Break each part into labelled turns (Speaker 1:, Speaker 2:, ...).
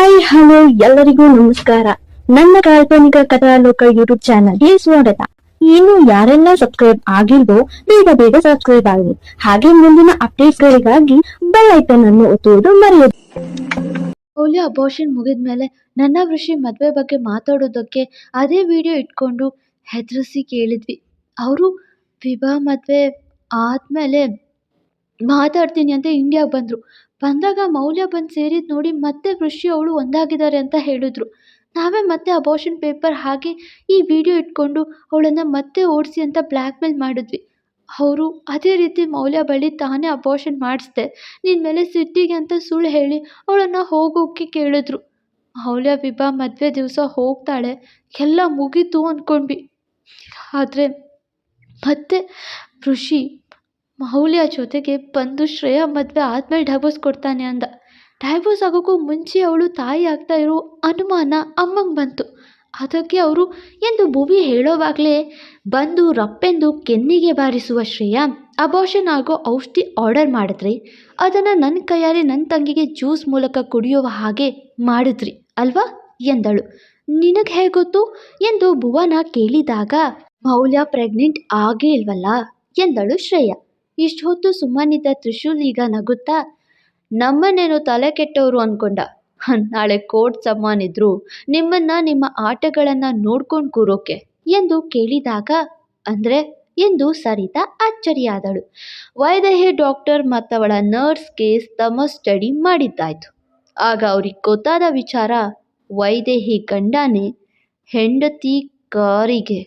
Speaker 1: Hi, hello, ಎಲ್ಲರಿಗೂ ನಮಸ್ಕಾರ. ನನ್ನ ಕಾಲ್ಪನಿಕ ಕಥಾಲೋಕ ಯೂಟ್ಯೂಬ್ ಚಾನಲ್ಗೆ ಸ್ವಾಗತ. ಇನ್ನು ಯಾರೆಲ್ಲ ಸಬ್ಸ್ಕ್ರೈಬ್ ಆಗಿಲ್ವೋ, ಬೇಗ ಬೇಗ ಸಬ್ಸ್ಕ್ರೈಬ್ ಆಗಿ ಹಾಗೆ ಮುಂದಿನ ಅಪ್ಡೇಟ್ಗಳಿಗಾಗಿ ಬೆಲ್ ಐಕನ್ ಅನ್ನು ಒತ್ತುವುದು ಮರೆಯದು.
Speaker 2: ಪೋಲಿಯೋ ಅಬೋಷನ್ ಮುಗಿದ್ಮೇಲೆ ನನ್ನ ವೃಷಿ ಮದುವೆ ಬಗ್ಗೆ ಮಾತಾಡೋದಕ್ಕೆ ಅದೇ ವಿಡಿಯೋ ಇಟ್ಕೊಂಡು ಹೆದರಿಸಿ ಕೇಳಿದ್ವಿ. ಅವರು ವಿವಾಹ ಮದುವೆ ಆದಮೇಲೆ ಮಾತಾಡ್ತೀನಿ ಅಂತ ಇಂಡಿಯಾಗೆ ಬಂದರು. ಬಂದಾಗ ಮೌಲ್ಯ ಬಂದು ಸೇರಿದ್ದು ನೋಡಿ ಮತ್ತೆ ಋಷಿ ಅವಳು ಒಂದಾಗಿದ್ದಾರೆ ಅಂತ ಹೇಳಿದ್ರು. ನಾವೇ ಮತ್ತೆ ಅಬೋಷನ್ ಪೇಪರ್ ಹಾಗೆ ಈ ವಿಡಿಯೋ ಇಟ್ಕೊಂಡು ಅವಳನ್ನು ಮತ್ತೆ ಓಡಿಸಿ ಅಂತ ಬ್ಲ್ಯಾಕ್ ಮೇಲ್ ಮಾಡಿದ್ವಿ. ಅವರು ಅದೇ ರೀತಿ ಮೌಲ್ಯ ಬಳಿ ತಾನೇ ಅಬೋಷನ್ ಮಾಡಿಸ್ದೆ. ನಿನ್ನ ಮೇಲೆ ಸಿಟ್ಟಿಗೆ ಅಂತ ಸುಳ್ಳು ಹೇಳಿ ಅವಳನ್ನು ಹೋಗೋಕ್ಕೆ ಕೇಳಿದ್ರು. ಮೌಲ್ಯ ವಿಭಾ ಮದುವೆ ದಿವಸ ಹೋಗ್ತಾಳೆ. ಎಲ್ಲ ಮುಗೀತು ಅಂದ್ಕೊಂಡ್ವಿ ಆದರೆ ಮತ್ತೆ ಋಷಿ ಮೌಲ್ಯ ಜೊತೆಗೆ ಬಂದು ಶ್ರೇಯಾ ಮದುವೆ ಆದ್ಮೇಲೆ ಡೈವೋರ್ಸ್ ಕೊಡ್ತಾನೆ ಅಂದ. ಡೈವೋರ್ಸ್ ಆಗೋಕ್ಕೂ ಮುಂಚೆ ಅವಳು ತಾಯಿ ಆಗ್ತಾ ಇರೋ ಅನುಮಾನ ಅಮ್ಮಂಗೆ ಬಂತು. ಅದಕ್ಕೆ ಅವರು, ಎಂದು ಭುವಿ ಹೇಳೋವಾಗಲೇ ಬಂದು ರಪ್ಪೆಂದು ಕೆನ್ನಿಗೆ ಬಾರಿಸುವ ಶ್ರೇಯಾ ಅಬೋಷನ್ ಆಗೋ ಔಷಧಿ ಆರ್ಡರ್ ಮಾಡಿದ್ರಿ. ಅದನ್ನು ನನ್ನ ಕೈಯಾರೆ ನನ್ನ ತಂಗಿಗೆ ಜ್ಯೂಸ್ ಮೂಲಕ ಕುಡಿಯುವ ಹಾಗೆ ಮಾಡಿದ್ರಿ, ಅಲ್ವಾ? ಎಂದಳು. ನಿನಗೆ ಹೇಗೆ ಗೊತ್ತು? ಎಂದು ಭುವನ ಕೇಳಿದಾಗ, ಮೌಲ್ಯ ಪ್ರೆಗ್ನೆಂಟ್ ಆಗೇ ಇಲ್ವಲ್ಲ? ಎಂದಳು ಶ್ರೇಯಾ. ಇಷ್ಟು ಹೊತ್ತು ಸುಮ್ಮನಿದ್ದ ತ್ರಿಶೂಲ್ ಈಗ ನಗುತ್ತಾ, ನಮ್ಮನ್ನೇನು ತಲೆ ಕೆಟ್ಟವರು ಅಂದ್ಕೊಂಡ ನಾಳೆ ಕೋರ್ಟ್ ಸಮ್ಮಾನಿದ್ರು ನಿಮ್ಮನ್ನ ನಿಮ್ಮ ಆಟಗಳನ್ನು ನೋಡ್ಕೊಂಡು ಕೂರೋಕೆ ಎಂದು ಕೇಳಿದಾಗ, ಅಂದ್ರೆ ಎಂದು ಸರಿತಾ ಆದಳು. ವೈದೇಹಿ ಡಾಕ್ಟರ್ ಮತ್ತವಳ ನರ್ಸ್ ಕೇಸ್ ತಮ್ಮ ಸ್ಟಡಿ ಮಾಡಿದ್ದಾಯ್ತು. ಆಗ ಅವ್ರಿಗೆ ಗೊತ್ತಾದ ವಿಚಾರ ವೈದೇಹಿ ಗಂಡನೇ, ಹೆಂಡತಿ ಕಾರಿಗೆ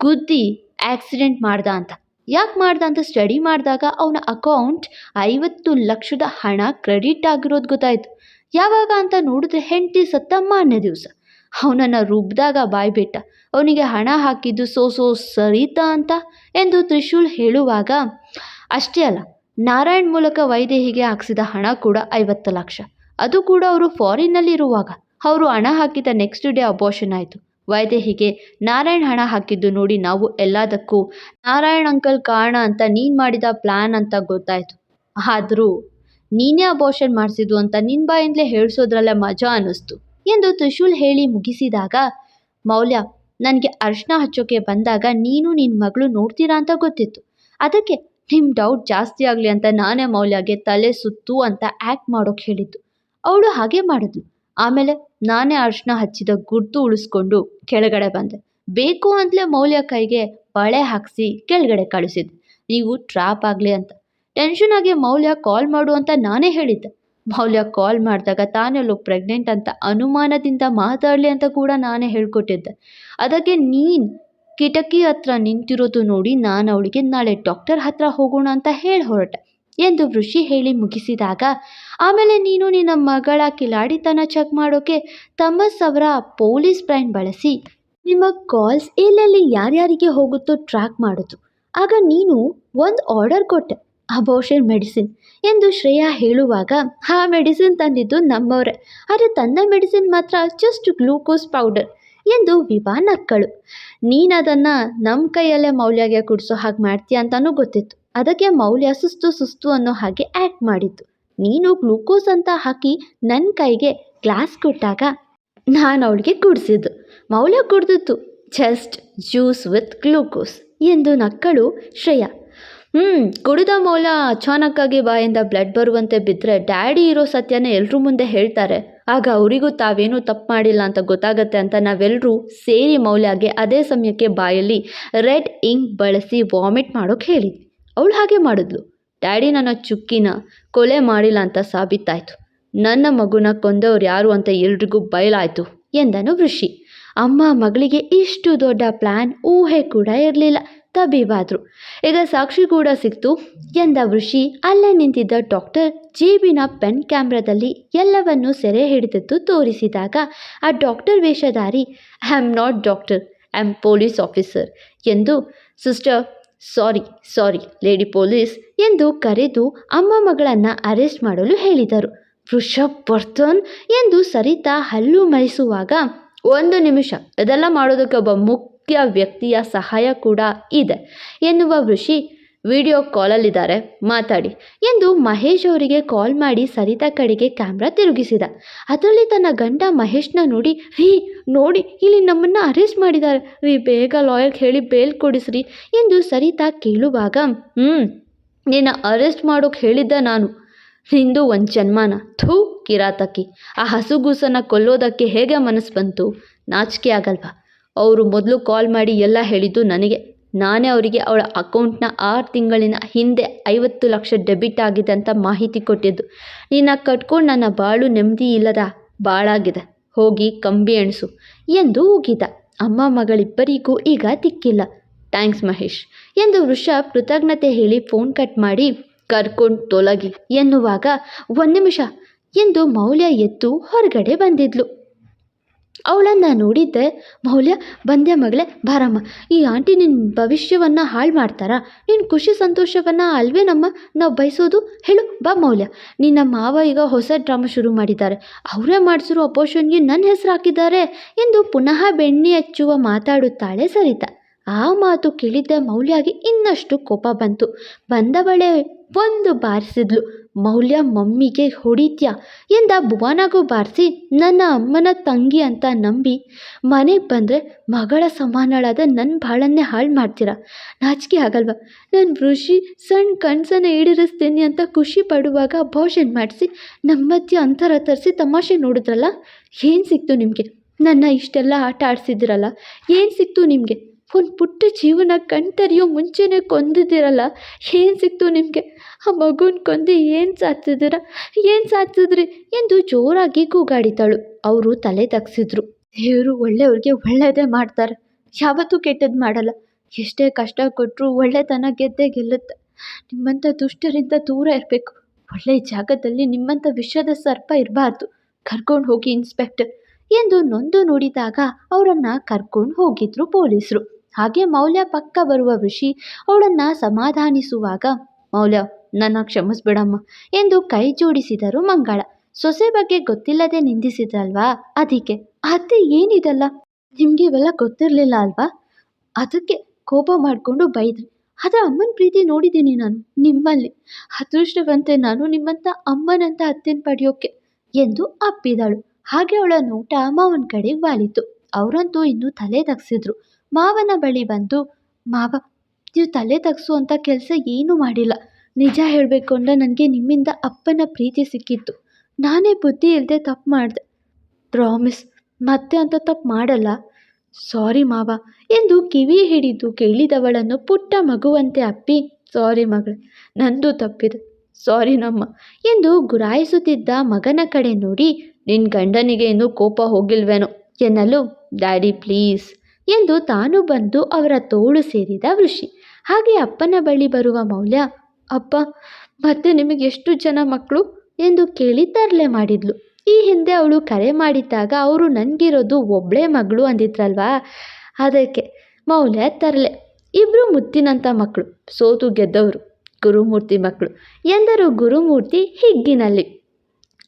Speaker 2: ಗುದ್ದಿ ಆಕ್ಸಿಡೆಂಟ್ ಮಾಡ್ದ ಅಂತ. ಯಾಕೆ ಮಾಡ್ದ ಅಂತ ಸ್ಟಡಿ ಮಾಡಿದಾಗ ಅವನ ಅಕೌಂಟ್ ಐವತ್ತು ಲಕ್ಷದ ಹಣ ಕ್ರೆಡಿಟ್ ಆಗಿರೋದು ಗೊತ್ತಾಯಿತು. ಯಾವಾಗ ಅಂತ ನೋಡಿದ್ರೆ ಹೆಂಡತಿ ಸತ್ತಮ್ಮ ಅನ್ನೋ ದಿವಸ. ಅವನನ್ನು ರುಬ್ಬಿದಾಗ ಬಾಯ್ಬಿಟ್ಟ ಅವನಿಗೆ ಹಣ ಹಾಕಿದ್ದು ಸೋ ಸೋ ಸರಿತ ಅಂತ ಎಂದು ತ್ರಿಶೂಲ್ ಹೇಳುವಾಗ, ಅಷ್ಟೇ ಅಲ್ಲ, ನಾರಾಯಣ್ ಮೂಲಕ ವೈದೇಹಿಗೆ ಹಾಕ್ಸಿದ ಹಣ ಕೂಡ ಐವತ್ತು ಲಕ್ಷ. ಅದು ಕೂಡ ಅವರು ಫಾರಿನ್ನಲ್ಲಿರುವಾಗ ಅವರು ಹಣ ಹಾಕಿದ ನೆಕ್ಸ್ಟ್ ಡೇ ಅಬೋಷನ್ ಆಯಿತು. ವೈದೇಹಿಗೆ, ನಾರಾಯಣ್ ಹಣ ಹಾಕಿದ್ದು ನೋಡಿ ನಾವು ಎಲ್ಲದಕ್ಕೂ. ನಾರಾಯಣ್ ಅಂಕಲ್ ಕಾರಣ ಅಂತ ನೀನು ಮಾಡಿದ ಪ್ಲ್ಯಾನ್ ಅಂತ ಗೊತ್ತಾಯಿತು. ಆದರೂ, ನೀನೇ ಅಬೋಷನ್ ಮಾಡಿಸಿದ್ದು ಅಂತ ನಿನ್ನ ಬಾಯಿಂದಲೇ ಹೇಳಿಸೋದ್ರಲ್ಲೇ ಮಜಾ ಅನ್ನಿಸ್ತು. ಎಂದು ತ್ರಿಶೂಲ್ ಹೇಳಿ ಮುಗಿಸಿದಾಗ, ಮೌಲ್ಯ, ನನಗೆ ಅರ್ಶನ ಹಚ್ಚೋಕೆ ಬಂದಾಗ ನೀನು ನಿನ್ನ ಮಗಳು ನೋಡ್ತೀರಾ ಅಂತ ಗೊತ್ತಿತ್ತು. ಅದಕ್ಕೆ ನಿಮ್ಮ ಡೌಟ್ ಜಾಸ್ತಿ ಆಗಲಿ ಅಂತ ನಾನೇ ಮೌಲ್ಯಗೆ ತಲೆ ಸುತ್ತು ಅಂತ ಆ್ಯಕ್ಟ್ ಮಾಡೋಕೆ ಹೇಳಿದ್ದು. ಅವಳು ಹಾಗೆ ಮಾಡಿದ್ಲು. ಆಮೇಲೆ ನಾನೇ ಅರ್ಶನ ಹಚ್ಚಿದ ಗುರ್ತು ಉಳಿಸ್ಕೊಂಡು ಕೆಳಗಡೆ ಬಂದೆ. ಬೇಕು ಅಂತಲೇ ಮೌಲ್ಯ ಕೈಗೆ ಬಳೆ ಹಾಕಿಸಿ ಕೆಳಗಡೆ ಕಳಿಸಿದ್ದೆ. ನೀವು ಟ್ರ್ಯಾಪ್ ಆಗಲಿ ಅಂತ. ಟೆನ್ಷನ್ ಆಗಿ ಮೌಲ್ಯ ಕಾಲ್ ಮಾಡು ಅಂತ ನಾನೇ ಹೇಳಿದ್ದೆ. ಮೌಲ್ಯ ಕಾಲ್ ಮಾಡಿದಾಗ ತಾನೆಲ್ಲೋ ಪ್ರೆಗ್ನೆಂಟ್ ಅಂತ ಅನುಮಾನದಿಂದ ಮಾತಾಡಲಿ ಅಂತ ಕೂಡ ನಾನೇ ಹೇಳ್ಕೊಟ್ಟಿದ್ದೆ. ಅದಕ್ಕೆ ನೀನು ಕಿಟಕಿ ಹತ್ರ ನಿಂತಿರೋದು ನೋಡಿ ನಾನು ಅವಳಿಗೆ ನಾಳೆ ಡಾಕ್ಟರ್ ಹತ್ರ ಹೋಗೋಣ ಅಂತ ಹೇಳಿ ಹೊರಟೆ. ಎಂದು ಋಷಿ ಹೇಳಿ ಮುಗಿಸಿದಾಗ, ಆಮೇಲೆ ನೀನು ನಿನ್ನ ಮಗಳ ಕಿಲಾಡಿತನ ಚೆಕ್ ಮಾಡೋಕೆ ತಮಸ್ ಅವರ ಪೊಲೀಸ್ ಬ್ರ್ಯಾಂಡ್ ಬಳಸಿ, ನಿಮ್ಮ ಕಾಲ್ಸ್ ಎಲ್ಲೆಲ್ಲಿ ಯಾರ್ಯಾರಿಗೆ ಹೋಗುತ್ತೋ ಟ್ರ್ಯಾಕ್ ಮಾಡೋದು. ಆಗ ನೀನು ಒಂದು ಆರ್ಡರ್ ಕೊಟ್ಟೆ, ಅಬೋಷನ್ ಮೆಡಿಸಿನ್ ಎಂದು ಶ್ರೇಯಾ ಹೇಳುವಾಗ ಆ ಮೆಡಿಸಿನ್ ತಂದಿದ್ದು ನಮ್ಮವರೇ. ಆದರೆ ತಂದ ಮೆಡಿಸಿನ್ ಮಾತ್ರ ಜಸ್ಟ್ ಗ್ಲೂಕೋಸ್ ಪೌಡರ್ ಎಂದು ವಿವಾ ನಕ್ಕಳು. ನೀನದನ್ನು ನಮ್ಮ ಕೈಯಲ್ಲೇ ಮೌಲ್ಯಗೆ ಕುಡಿಸೋ ಹಾಗೆ ಮಾಡ್ತೀಯ ಅಂತಲೂ ಗೊತ್ತಿತ್ತು. ಅದಕ್ಕೆ ಮೌಲ್ಯ ಸುಸ್ತು ಸುಸ್ತು ಅನ್ನೋ ಹಾಗೆ ಆ್ಯಕ್ಟ್ ಮಾಡಿತ್ತು ನೀನು ಗ್ಲೂಕೋಸ್ ಅಂತ ಹಾಕಿ ನನ್ನ ಕೈಗೆ ಗ್ಲಾಸ್ ಕೊಟ್ಟಾಗ ನಾನು ಅವಳಿಗೆ ಕುಡಿಸಿದ್ದು. ಮೌಲ್ಯ ಕುಡ್ದಿತ್ತು ಜಸ್ಟ್ ಜ್ಯೂಸ್ ವಿತ್ ಗ್ಲೂಕೋಸ್ ಎಂದು ನಕ್ಕಳು ಶ್ರೇಯಾ. ಹ್ಞೂ ಕುಡಿದ ಮೌಲ್ಯ ಅಚಾನಕ್ಕಾಗಿ ಬಾಯಿಂದ ಬ್ಲಡ್ ಬರುವಂತೆ ಬಿದ್ದರೆ ಡ್ಯಾಡಿ ಇರೋ ಸತ್ಯನ ಎಲ್ಲರೂ ಮುಂದೆ ಹೇಳ್ತಾರೆ. ಆಗ ಅವರಿಗೂ ತಾವೇನೂ ತಪ್ಪು ಮಾಡಿಲ್ಲ ಅಂತ ಗೊತ್ತಾಗತ್ತೆ ಅಂತ ನಾವೆಲ್ಲರೂ ಸೇರಿ ಮೌಲ್ಯಗೆ ಅದೇ ಸಮಯಕ್ಕೆ ಬಾಯಲ್ಲಿ ರೆಡ್ ಇಂಕ್ ಬಳಸಿ ವಾಮಿಟ್ ಮಾಡೋಕೆ ಹೇಳಿದ್ವಿ. ಅವಳು ಹಾಗೆ ಮಾಡಿದ್ಲು. ಡ್ಯಾಡಿ, ನನ್ನ ಚುಕ್ಕಿನ ಕೊಲೆ ಮಾಡಿಲ್ಲ ಅಂತ ಸಾಬೀತಾಯಿತು. ನನ್ನ ಮಗುನ ಕೊಂದವ್ರು ಯಾರು ಅಂತ ಎಲ್ರಿಗೂ ಬಯಲಾಯಿತು ಎಂದನು ಋಷಿ ಅಮ್ಮ ಮಗಳಿಗೆ ಇಷ್ಟು ದೊಡ್ಡ ಪ್ಲ್ಯಾನ್ ಊಹೆ ಕೂಡ ಇರಲಿಲ್ಲ. ತಬೀಬಾದ್ರು ಈಗ ಸಾಕ್ಷಿ ಕೂಡ ಸಿಕ್ತು, ಎಂದ ಋಷಿ ಅಲ್ಲೇ ನಿಂತಿದ್ದ ಡಾಕ್ಟರ್ ಜೇಬಿನ ಪೆನ್ ಕ್ಯಾಮ್ರಾದಲ್ಲಿ ಎಲ್ಲವನ್ನೂ ಸೆರೆ ಹಿಡಿದಿದ್ದು ತೋರಿಸಿದಾಗ, ಆ doctor ವೇಷಧಾರಿ, I am not doctor, I am police officer, ಎಂದು, sister sorry sorry, lady police ಎಂದು ಕರೆದು ಅಮ್ಮ ಮಗಳನ್ನು ಅರೆಸ್ಟ್ ಮಾಡಲು ಹೇಳಿದರು. ವೃಷಭ್ ಬರ್ಧನ್ ಎಂದು ಸರಿತಾ ಹಲ್ಲು ಮಳಿಸುವಾಗ ಒಂದು ನಿಮಿಷ, ಇದೆಲ್ಲ ಮಾಡೋದಕ್ಕೆ ಒಬ್ಬ ಮುಖ್ಯ ವ್ಯಕ್ತಿಯ ಸಹಾಯ ಕೂಡ ಇದೆ ಎನ್ನುವ ಋಷಿ ವಿಡಿಯೋ ಕಾಲಲ್ಲಿದ್ದಾರೆ. ಮಾತಾಡಿ. ಎಂದು ಮಹೇಶ್ ಅವರಿಗೆ ಕಾಲ್ ಮಾಡಿ ಸರಿತಾ ಕಡೆಗೆ ಕ್ಯಾಮ್ರಾ ತಿರುಗಿಸಿದ. ಅದರಲ್ಲಿ ತನ್ನ ಗಂಡ ಮಹೇಶ್ನ ನೋಡಿ ರೀ ನೋಡಿ, ಇಲ್ಲಿ ನಮ್ಮನ್ನು ಅರೆಸ್ಟ್ ಮಾಡಿದ್ದಾರೆ. ರೀ ಬೇಗ ಲಾಯರ್ಗೆ ಹೇಳಿ ಬೇಲ್ ಕೊಡಿಸ್ರಿ ಎಂದು ಸರಿತಾ ಕೇಳುವಾಗ ಹ್ಞೂ ನಿನ್ನ ಅರೆಸ್ಟ್ ಮಾಡೋಕೆ ಹೇಳಿದ್ದ ನಾನು. ನಿಂದು ಒಂದು ಜನ್ಮಾನ. ಥೂ, ಕಿರಾತಕಿ. ಆ ಹಸುಗೂಸನ್ನು ಕೊಲ್ಲೋದಕ್ಕೆ ಹೇಗೆ ಮನಸ್ಸು ಬಂತು? ನಾಚಿಕೆ ಆಗಲ್ವಾ? ಅವರು ಮೊದಲು ಕಾಲ್ ಮಾಡಿ ಎಲ್ಲ ಹೇಳಿದ್ದು ನನಗೆ ನಾನೇ ಅವರಿಗೆ ಅವಳ ಅಕೌಂಟ್ನ ಆರು ತಿಂಗಳಿನ ಹಿಂದೆ ಐವತ್ತು ಲಕ್ಷ ಡೆಬಿಟ್ ಆಗಿದೆ ಅಂತ ಮಾಹಿತಿ ಕೊಟ್ಟಿದ್ದು. ನಿನ್ನ ಕಟ್ಕೊಂಡು ನನ್ನ ಬಾಳು ನೆಮ್ಮದಿ ಇಲ್ಲದ ಬಾಳಾಗಿದೆ. ಹೋಗಿ ಕಂಬಿ ಎಣಿಸು. ಎಂದು ಉಗಿದ ಅಮ್ಮ ಮಗಳಿಬ್ಬರಿಗೂ ಈಗ ತಿಕ್ಕಿಲ್ಲ ಥ್ಯಾಂಕ್ಸ್ ಮಹೇಶ್ ಎಂದು ವೃಷ ಕೃತಜ್ಞತೆ ಹೇಳಿ ಫೋನ್ ಕಟ್ ಮಾಡಿ, ಕರ್ಕೊಂಡು ತೊಲಗಿ ಎನ್ನುವಾಗ, ಒಂದು ನಿಮಿಷ ಎಂದು ಮೌಲ್ಯ ಎದ್ದು ಹೊರಗಡೆ ಬಂದಿದ್ಲು. ಅವಳನ್ನು ನೋಡಿದ್ದೆ. ಮೌಲ್ಯ ಬಂದೆ ಮಗಳೇ, ಬಾರಮ್ಮ. ಈ ಆಂಟಿ ನಿನ್ನ ಭವಿಷ್ಯವನ್ನು ಹಾಳು ಮಾಡ್ತಾರಾ? ನಿನ್ನ ಖುಷಿ ಸಂತೋಷವನ್ನು ಅಲ್ವೇ ನಮ್ಮ, ನಾವು ಬಯಸೋದು? ಹೇಳು, ಬಾ ಮೌಲ್ಯ. ನಿನ್ನ ಮಾವ ಈಗ ಹೊಸ ಡ್ರಾಮಾ ಶುರು ಮಾಡಿದ್ದಾರೆ. ಅವರೇ ಮಾಡಿಸಿರೋ ಅಪೋಷನ್ಗೆ ನನ್ನ ಹೆಸರು ಹಾಕಿದ್ದಾರೆ ಎಂದು ಪುನಃ ಬೆಣ್ಣೆ ಹಚ್ಚುವ ಮಾತಾಡುತ್ತಾಳೆ ಸರಿತಾ. ಆ ಮಾತು ಕೇಳಿದ್ದ ಮೌಲ್ಯಗೆ ಇನ್ನಷ್ಟು ಕೋಪ ಬಂತು. ಬಂದವಳೆ ಒಂದು ಬಾರಿಸಿದ್ಲು. ಮೌಲ್ಯ ಮಮ್ಮಿಗೆ ಹೊಡಿತ್ಯಾ ಎಂದ ಭುವನಗೂ ಬಾರಿಸಿ, ನನ್ನ ಅಮ್ಮನ ತಂಗಿ ಅಂತ ನಂಬಿ ಮನೆಗೆ ಬಂದರೆ ಮಗಳ ಸಮಾನಳಾದ ನನ್ನ ಬಾಳನ್ನೇ ಹಾಳು ಮಾಡ್ತೀರ? ನಾಚಿಕೆ ಆಗಲ್ವಾ? ನಾನು ಋಷಿ ಸಣ್ಣ ಕನಸನ್ನು ಈಡೇರಿಸ್ತೀನಿ ಅಂತ ಖುಷಿ ಪಡುವಾಗ ಅಭಾಷನ್ ಮಾಡಿಸಿ ನಮ್ಮ ಮಧ್ಯೆ ಅಂತರ ತರಿಸಿ ತಮಾಷೆ ನೋಡಿದ್ರಲ್ಲ? ಏನು ಸಿಕ್ತು ನಿಮಗೆ? ನನ್ನ ಇಷ್ಟೆಲ್ಲ ಆಟ ಆಡಿಸಿದ್ರಲ್ಲ? ಏನು ಸಿಕ್ತು ನಿಮಗೆ? ಒಂದು ಪುಟ್ಟ ಜೀವನ ಕಣ್ತರಿಯೋ ಮುಂಚೆನೇ ಕೊಂದಿದ್ದೀರಲ್ಲ? ಏನು ಸಿಕ್ತು ನಿಮಗೆ? ಆ ಮಗುನ ಕೊಂದು ಏನು ಸಾಧಿಸಿದಿರ ಏನು ಸಾಧಿಸಿದ್ರಿ? ಎಂದು ಜೋರಾಗಿ ಕೂಗಾಡಿದಳು. ಅವರು ತಲೆ ತಗ್ಸಿದ್ರು. ದೇವರು ಒಳ್ಳೆಯವ್ರಿಗೆ ಒಳ್ಳೆಯದೇ ಮಾಡ್ತಾರೆ. ಯಾವತ್ತೂ ಕೆಟ್ಟದ್ದು ಮಾಡಲ್ಲ. ಎಷ್ಟೇ ಕಷ್ಟ ಕೊಟ್ಟರು ಒಳ್ಳೆತನ ಗೆದ್ದೇ ಗೆಲ್ಲುತ್ತೆ. ನಿಮ್ಮಂಥ ದುಷ್ಟರಿಂದ ದೂರ ಇರಬೇಕು. ಒಳ್ಳೆಯ ಜಾಗದಲ್ಲಿ ನಿಮ್ಮಂಥ ವಿಷದ ಸರ್ಪ ಇರಬಾರ್ದು. ಕರ್ಕೊಂಡು ಹೋಗಿ ಇನ್ಸ್ಪೆಕ್ಟರ್. ಎಂದು ನೊಂದು ನೋಡಿದಾಗ ಅವರನ್ನು ಕರ್ಕೊಂಡು ಹೋಗಿದ್ರು ಪೊಲೀಸರು. ಹಾಗೆ ಮೌಲ್ಯ ಪಕ್ಕ ಬರುವ ಋಷಿ ಅವಳನ್ನು ಸಮಾಧಾನಿಸುವಾಗ, ಮೌಲ್ಯ, ನನ್ನ ಕ್ಷಮಿಸ್ಬಿಡಮ್ಮ ಎಂದು ಕೈ ಜೋಡಿಸಿದರು ಮಂಗಳ. ಸೊಸೆ ಬಗ್ಗೆ ಗೊತ್ತಿಲ್ಲದೆ ನಿಂದಿಸಿದಲ್ವಾ ಅದಕ್ಕೆ ಅತ್ತೆ ಏನಿದಲ್ಲ? ನಿಮಗೆ ಇವೆಲ್ಲ ಗೊತ್ತಿರಲಿಲ್ಲ ಅಲ್ವಾ? ಅದಕ್ಕೆ ಕೋಪ ಮಾಡಿಕೊಂಡು ಬೈದ್ರಿ. ಆದರೆ ಅಮ್ಮನ ಪ್ರೀತಿ ನೋಡಿದ್ದೀನಿ ನಾನು, ನಿಮ್ಮಲ್ಲಿ. ಅದೃಷ್ಟವಂತೆ ನಾನು ನಿಮ್ಮಂಥ ಅಮ್ಮನಂತ ಅತ್ತೆನ್ ಪಡೆಯೋಕೆ ಎಂದು ಅಪ್ಪಿದಳು. ಹಾಗೆ ಅವಳ ನೋಟ ಮಾವನ ಕಡೆಗೆ ವಾಲಿತು. ಅವರಂತೂ ಇನ್ನೂ ತಲೆ ತಗ್ಸಿದ್ರು ಮಾವನ ಬಳಿ ಬಂದು, ಮಾವ, ನೀವು ತಲೆ ತಗ್ಸುವಂಥ ಕೆಲಸ ಏನೂ ಮಾಡಿಲ್ಲ. ನಿಜ ಹೇಳಬೇಕು ಅಂದರೆ ನನಗೆ ನಿಮ್ಮಿಂದ ಅಪ್ಪನ ಪ್ರೀತಿ ಸಿಕ್ಕಿತ್ತು. ನಾನೇ ಬುದ್ಧಿ ಇಲ್ಲದೆ ತಪ್ಪು ಮಾಡಿದೆ. ಪ್ರಾಮಿಸ್, ಮತ್ತೆ ಅಂತ ತಪ್ಪು ಮಾಡಲ್ಲ. ಸಾರಿ ಮಾವ, ಎಂದು ಕಿವಿ ಹಿಡಿದು ಕೇಳಿದವಳನ್ನು ಪುಟ್ಟ ಮಗುವಂತೆ ಅಪ್ಪಿ, ಸಾರಿ ಮಗಳೇ, ನಂದು ತಪ್ಪಿದೆ. ಸಾರಿ ನಮ್ಮ, ಎಂದು ಗುರಾಯಿಸುತ್ತಿದ್ದ ಮಗನ ಕಡೆ ನೋಡಿ ನಿನ್ನ ಗಂಡನಿಗೆ ಇನ್ನೂ ಕೋಪ ಹೋಗಿಲ್ವೇನೋ? ಎನ್ನಲು ಡ್ಯಾಡಿ, ಪ್ಲೀಸ್. ಎಂದು ತಾನು ಬಂದು ಅವರ ತೋಳು ಸೇರಿದ ಋಷಿ. ಹಾಗೆ ಅಪ್ಪನ ಬಳಿ ಬರುವ ಮೌಲ್ಯ, ಅಪ್ಪ, ಮತ್ತೆ ನಿಮಗೆ ಎಷ್ಟು ಜನ ಮಕ್ಕಳು? ಎಂದು ಕೇಳಿ ತರಲೆ ಮಾಡಿದ್ಲು. ಈ ಹಿಂದೆ ಅವಳು ಕರೆ ಮಾಡಿದ್ದಾಗ ಅವರು ನನಗಿರೋದು ಒಬ್ಬಳೇ ಮಗಳು ಅಂದಿದ್ರಲ್ವಾ? ಅದಕ್ಕೆ ಮೌಲ್ಯ ತರಲೆ ಇಬ್ಬರು ಮುತ್ತಿನಂಥ ಮಕ್ಕಳು, ಸೋತು ಗೆದ್ದವರು, ಗುರುಮೂರ್ತಿ ಮಕ್ಕಳು ಎಂದರು ಗುರುಮೂರ್ತಿ ಹಿಗ್ಗಿನಲ್ಲಿ.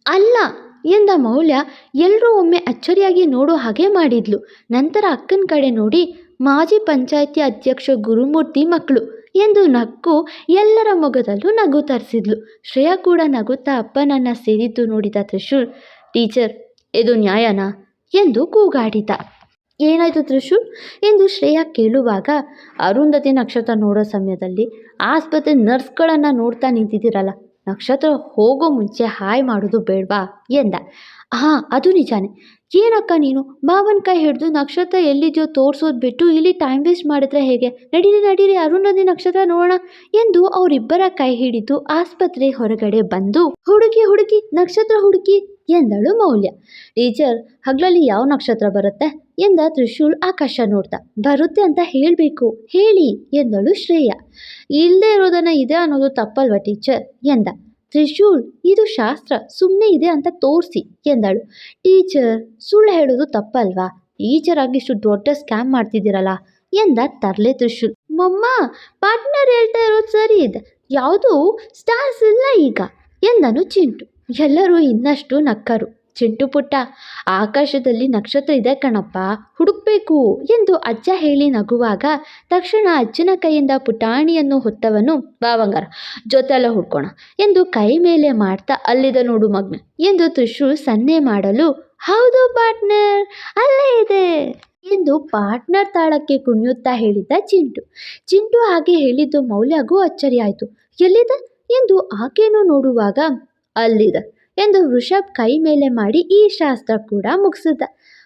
Speaker 2: ಅಲ್ಲ ಎಂದ ಮೌಲ್ಯ ಎಲ್ಲರೂ ಒಮ್ಮೆ ಅಚ್ಚರಿಯಾಗಿ ನೋಡೋ ಹಾಗೆ ಮಾಡಿದ್ಲು. ನಂತರ ಅಕ್ಕನ ಕಡೆ ನೋಡಿ, ಮಾಜಿ ಪಂಚಾಯಿತಿ ಅಧ್ಯಕ್ಷ ಗುರುಮೂರ್ತಿ ಮಕ್ಕಳು ಎಂದು ನಕ್ಕು ಎಲ್ಲರ ಮೊಗದಲ್ಲೂ ನಗು ತರಿಸಿದ್ಲು. ಶ್ರೇಯಾ ಕೂಡ ನಗುತ್ತಾ ಅಪ್ಪನನ್ನು ಸೇರಿದ್ದು ನೋಡಿದ ತ್ರಿಶೂಲ್, ಟೀಚರ್, ಇದು ನ್ಯಾಯನಾ? ಎಂದು ಕೂಗಾಡಿದ. ಏನಾಯಿತು ತ್ರಿಶೂಲ್? ಎಂದು ಶ್ರೇಯಾ ಕೇಳುವಾಗ, ಅರುಂಧತಿ ನಕ್ಷತ್ರ ನೋಡೋ ಸಮಯದಲ್ಲಿ ಆಸ್ಪತ್ರೆ ನರ್ಸ್ಗಳನ್ನು ನೋಡ್ತಾ ನಿಂತಿದ್ದೀರಲ್ಲ ನಕ್ಷತ್ರ ಹೋಗೋ ಮುಂಚೆ ಹಾಯ್ ಮಾಡೋದು ಬೇಡವಾ? ಎಂದ. ಹಾಂ, ಅದು ನಿಜಾನೇ. ಏನಕ್ಕ ನೀನು? ಮಾವನ ಕೈ ಹಿಡಿದು ನಕ್ಷತ್ರ ಎಲ್ಲಿದೆಯೋ ತೋರಿಸೋದು ಬಿಟ್ಟು ಇಲ್ಲಿ ಟೈಮ್ ವೇಸ್ಟ್ ಮಾಡಿದ್ರೆ ಹೇಗೆ? ನಡೀರಿ ನಡೀರಿ ಅರುಣದಿ ನಕ್ಷತ್ರ ನೋಡೋಣ ಎಂದು ಅವರಿಬ್ಬರ ಕೈ ಹಿಡಿದು ಆಸ್ಪತ್ರೆ ಹೊರಗಡೆ ಬಂದು, ಹುಡುಕಿ ಹುಡುಕಿ, ನಕ್ಷತ್ರ ಹುಡುಕಿ ಎಂದಳು ಮೌಲ್ಯ. ಟೀಚರ್, ಹಗಲಲ್ಲಿ ಯಾವ ನಕ್ಷತ್ರ ಬರುತ್ತೆ? ಎಂದ ತ್ರಿಶೂಲ್ ಆಕಾಶ ನೋಡ್ತಾ. ಬರುತ್ತೆ ಅಂತ ಹೇಳಬೇಕು, ಹೇಳಿ ಎಂದಳು ಶ್ರೇಯ. ಇಲ್ಲದೆ ಇರೋದನ್ನ ಇದೆ ಅನ್ನೋದು ತಪ್ಪಲ್ವಾ ಟೀಚರ್? ಎಂದ. ತ್ರಿಶೂಲ್, ಇದು ಶಾಸ್ತ್ರ ಸುಮ್ಮನೆ ಇದೆ ಅಂತ ತೋರಿಸಿ ಎಂದಳು. ಟೀಚರ್, ಸುಳ್ಳು ಹೇಳೋದು ತಪ್ಪಲ್ವಾ? ಟೀಚರ್ ಆಗಿ ಇಷ್ಟು ದೊಡ್ಡ ಸ್ಕ್ಯಾಮ್ ಮಾಡ್ತಿದ್ದೀರಲ್ಲ ಎಂದ ತರ್ಲೆ ತ್ರಿಶೂಲ್. ಮಮ್ಮ, ಪಾರ್ಟ್ನರ್ ಹೇಳ್ತಾ ಇರೋದು ಸರಿ ಇದೆ. ಯಾವುದೂ ಸ್ಟಾರ್ಸ್ ಇಲ್ಲ ಈಗ ಎಂದನು ಚಿಂಟು. ಎಲ್ಲರೂ ಇನ್ನಷ್ಟು ನಕ್ಕರು. ಚಿಂಟು ಪುಟ್ಟ, ಆಕಾಶದಲ್ಲಿ ನಕ್ಷತ್ರ ಇದೆ ಕಣಪ್ಪ, ಹುಡುಕ್ಬೇಕು ಎಂದು ಅಜ್ಜ ಹೇಳಿ ನಗುವಾಗ ತಕ್ಷಣ ಅಜ್ಜನ ಕೈಯಿಂದ ಪುಟಾಣಿಯನ್ನು ಹೊತ್ತವನು ಬಾವಂಗಾರ ಜೊತೆಲ್ಲ ಹುಡ್ಕೋಣ ಎಂದು ಕೈ ಮೇಲೆ ಮಾಡ್ತಾ, ಅಲ್ಲಿದ ನೋಡು ಮಗ್ನ ಎಂದು ತ್ರಿಶು ಸನ್ನೆ ಮಾಡಲು, ಹೌದು ಪಾರ್ಟ್ನರ್, ಅಲ್ಲೇ ಇದೆ ಎಂದು ಪಾರ್ಟ್ನರ್ ತಾಳಕ್ಕೆ ಕುಣಿಯುತ್ತಾ ಹೇಳಿದ್ದ ಚಿಂಟು. ಚಿಂಟು ಹಾಗೆ ಹೇಳಿದ್ದು ಮೌಲ್ಯಗೂ ಅಚ್ಚರಿಯಾಯಿತು. ಎಲ್ಲಿದೆ? ಎಂದು ಆಕೆಯನ್ನು ನೋಡುವಾಗ, ಅಲ್ಲಿದೆ. ಎಂದು ವೃಷಭ್ ಕೈ ಮೇಲೆ ಮಾಡಿ ಈ ಶಾಸ್ತ್ರ ಕೂಡ ಮುಗಿಸಿದ.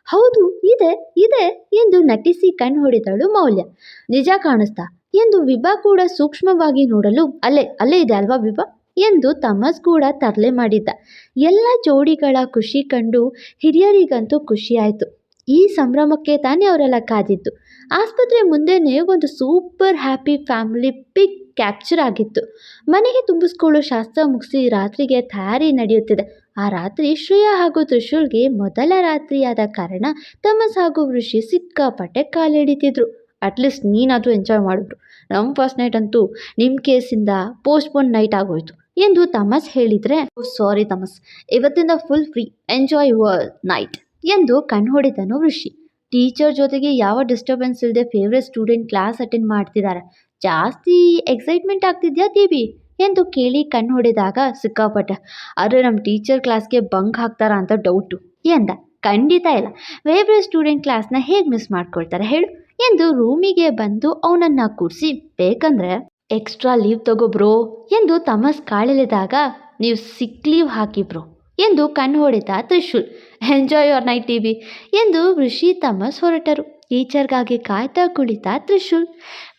Speaker 2: ಹೌದು, ಇದೆ ಇದೆ ಎಂದು ನಟಿಸಿ ಕಣ್ಣು ಹೊಡೆದಳು ಮೌಲ್ಯ. ನಿಜ ಕಾಣಿಸ್ತಾ? ಎಂದು ವಿಭಾ ಕೂಡ ಸೂಕ್ಷ್ಮವಾಗಿ ನೋಡಲು, ಅಲ್ಲೇ ಅಲ್ಲೇ ಇದೆ ಅಲ್ವಾ ವಿಭಾ? ಎಂದು ತಮಸ್ ಕೂಡ ತರಲೆ ಮಾಡಿದ್ದ. ಎಲ್ಲ ಜೋಡಿಗಳ ಖುಷಿ ಕಂಡು ಹಿರಿಯರಿಗಂತೂ ಖುಷಿಯಾಯಿತು. ಈ ಸಂಭ್ರಮಕ್ಕೆ ತಾನೇ ಅವರೆಲ್ಲ ಕಾದಿದ್ದು. ಆಸ್ಪತ್ರೆ ಮುಂದೆನೇ ಒಂದು super happy family pic capture ಆಗಿತ್ತು. ಮನೆಗೆ ತುಂಬಿಸ್ಕೊಳ್ಳೋ ಶಾಸ್ತ್ರ ಮುಗಿಸಿ ರಾತ್ರಿಗೆ ತಯಾರಿ ನಡೆಯುತ್ತಿದೆ. ಆ ರಾತ್ರಿ ಶ್ರೇಯಾ ಹಾಗೂ ತ್ರಿಶೂಲ್ಗೆ ಮೊದಲ ರಾತ್ರಿಯಾದ ಕಾರಣ ತಮಸ್ ಹಾಗೂ ಋಷಿ ಸಿಕ್ಕಾಪಟ್ಟೆ ಕಾಲಿಡಿತಿದ್ರು ಅಟ್ಲೀಸ್ಟ್ ನೀನಾದರೂ ಎಂಜಾಯ್ ಮಾಡಿದ್ರು ನಮ್ಮ ಫಸ್ಟ್ ನೈಟ್ ಅಂತೂ ನಿಮ್ಮ ಕೇಸಿಂದ ಪೋಸ್ಟ್ಪೋನ್ ನೈಟ್ ಆಗೋಯ್ತು ಎಂದು ತಮಸ್ ಹೇಳಿದರೆ ಸಾರಿ ತಮಸ್. ಇವತ್ತಿಂದ full free enjoy your night ಎಂದು ಕಣ್ಹೊಡೆದನು ಋಷಿ. ಟೀಚರ್ ಜೊತೆಗೆ ಯಾವ ಡಿಸ್ಟರ್ಬೆನ್ಸ್ ಇಲ್ಲದೆ ಫೇವ್ರೆಟ್ ಸ್ಟೂಡೆಂಟ್ ಕ್ಲಾಸ್ ಅಟೆಂಡ್ ಮಾಡ್ತಿದ್ದಾರೆ. ಜಾಸ್ತಿ ಎಕ್ಸೈಟ್ಮೆಂಟ್ ಆಗ್ತಿದ್ಯಾ ದೇವಿ? ಎಂದು ಕೇಳಿ ಕಣ್ಣು ಹೊಡೆದಾಗ ಸಿಕ್ಕಾಪಟ್ಟೆ. ಆದರೆ ನಮ್ಮ ಟೀಚರ್ ಕ್ಲಾಸ್ಗೆ ಬಂಕ್ ಹಾಕ್ತಾರಾ ಅಂತ ಡೌಟು ಎಂದ. ಖಂಡಿತ ಇಲ್ಲ. ವೇಬ್ರ ಸ್ಟೂಡೆಂಟ್ ಕ್ಲಾಸ್ನ ಹೇಗೆ ಮಿಸ್ ಮಾಡ್ಕೊಳ್ತಾರೆ ಹೇಳು? ಎಂದು ರೂಮಿಗೆ ಬಂದು ಅವನನ್ನು ಕೂರಿಸಿ ಬೇಕಂದ್ರೆ ಎಕ್ಸ್ಟ್ರಾ ಲೀವ್ ತಗೋ ಬ್ರೋ ಎಂದು ತಮಸ್ ಕಾಳಿಲಿದಾಗ ನೀವು ಸಿಕ್ ಲೀವ್ ಹಾಕಿ ಬ್ರೋ ಎಂದು ಕಣ್ಣು ಹೊಡೆದ Trishul. Enjoy your night T V ಎಂದು ಋಷಿ ತಮಸ್ ಹೊರಟರು. ಟೀಚರ್ಗಾಗಿ ಕಾಯ್ತಾ ಕುಳಿತ ತ್ರಿಶೂಲ್.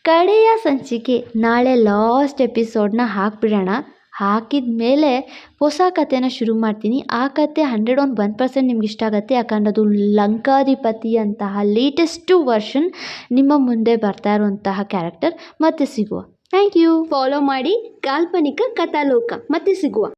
Speaker 2: ಕಡೆಯ ಸಂಚಿಕೆ, ನಾಳೆ ಲಾಸ್ಟ್ ಎಪಿಸೋಡ್ನ ಹಾಕ್ಬಿಡೋಣ. ಹಾಕಿದ ಮೇಲೆ ಹೊಸ ಕಥೆನ ಶುರು ಮಾಡ್ತೀನಿ. ಆ ಕತೆ ಹಂಡ್ರೆಡ್ ಒನ್ ಒನ್ ಪರ್ಸೆಂಟ್ ನಿಮ್ಗೆ ಇಷ್ಟ ಆಗುತ್ತೆ, ಯಾಕಂದ್ರೆ ಅದು ಲಂಕಾಧಿಪತಿ ಅಂತಹ ಲೇಟೆಸ್ಟು ವರ್ಷನ್ ನಿಮ್ಮ ಮುಂದೆ ಬರ್ತಾ ಇರುವಂತಹ ಕ್ಯಾರೆಕ್ಟರ್ ಮತ್ತೆ ಸಿಗುವ. ಥ್ಯಾಂಕ್ ಯು ಫಾಲೋ ಮಾಡಿ ಕಾಲ್ಪನಿಕ ಕಥಾಲೋಕ. ಮತ್ತೆ ಸಿಗುವ.